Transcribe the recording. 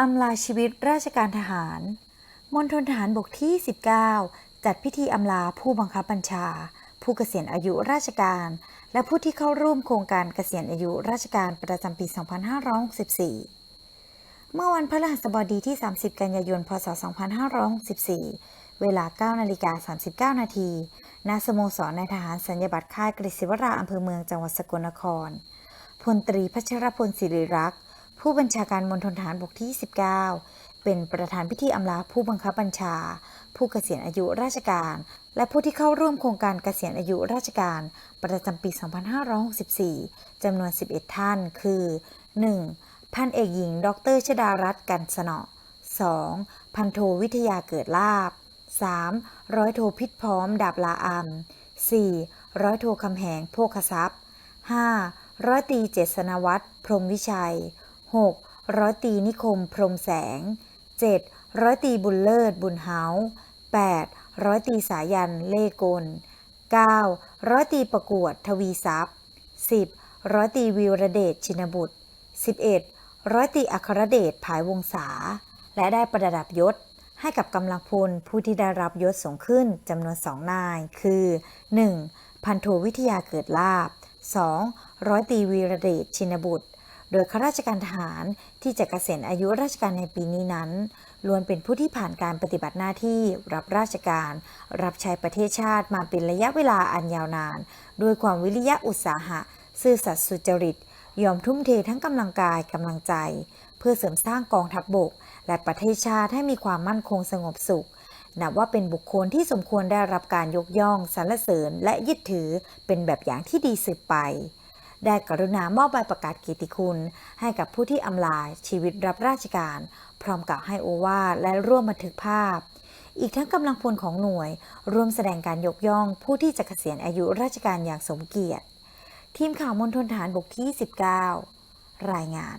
อำลาชีวิตราชการทหาร มณฑลทหารบกที่ 19 จัดพิธีอำลาผู้บังคับบัญชา ผู้เกษียณอายุราชการ และผู้ที่เข้าร่วมโครงการเกษียณอายุราชการประจำปี 2564 เมื่อวันพฤหัสบดีที่ 30 กันยายน พศ 2564 เวลา 9 นาฬิกา 39 นาที ณ สโมสรนายทหารสัญญบัตรค่ายกฤษวราอำเภอเมืองจังหวัดสกลนคร พลตรีพัชรพลศิริรักษ์ ผู้บัญชาการมณฑลทหารบกที่ 19 เป็นประธานพิธีอำลาผู้บังคับบัญชา ผู้เกษียณอายุราชการ และผู้ที่เข้าร่วมโครงการเกษียณอายุราชการ ประจำปี 2564 จำนวน 11 ท่าน คือ 1. พันเอกหญิง ดรชดารัตน์กันสนอ 2. พันโทวิทยาเกิดลาบ 3. ร้อยโทพิษพร้อม ดาบลาอัม 4. ร้อยโทคำแหงโภคทรัพย์ 5. ร้อยตีเจษนวัตรพรมวิชัย 6. ร้อยตีนิคมพรมแสง 7. ร้อยตีบุญเลิศบุญเฮา 8. ร้อยตีสายันเล่กล 9. ร้อยตีประกวดทวีทรัพย์ 10. ร้อยตีวิวรเดชชินบุตร 11. ร้อยตีอัครเดชผายวงศา และได้ประดับยศให้กับกำลังพลผู้ที่ได้รับยศสูงขึ้นจำนวนสองนาย คือ 1. พันโทวิทยาเกิดลาบ 2. ร้อยตีวีระเดชชินบุตร โดยข้าราชการทหารที่จะเกษียณอายุราชการในปีนี้นั้นล้วนเป็นผู้ที่ผ่านการปฏิบัติหน้าที่รับราชการ รับใช้ประเทศชาติมาเป็นระยะเวลาอันยาวนาน ด้วยความวิริยะอุตสาหะ ซื่อสัตย์สุจริต ยอมทุ่มเททั้งกำลังกายกำลังใจ เพื่อเสริมสร้างกองทัพบบก และประเทศชาติให้มีความมั่นคงสงบสุขนับว่าเป็นบุคคลที่สมควรได้รับการยกย่องสรรเสริญและยึดถือเป็นแบบอย่างที่ดีสืบไป ได้กรุณามอบใบประกาศเกียรติคุณ ให้กับผู้ที่อำลาชีวิตรับราชการ พร้อมกับให้โอวาทและร่วมบันทึกภาพ อีกทั้งกำลังพลของหน่วย ร่วมแสดงการยกย่อง ผู้ที่จะเกษียณอายุราชการอย่างสมเกียรติ ทีมข่าวมณฑลฐานบกที่ 19 รายงาน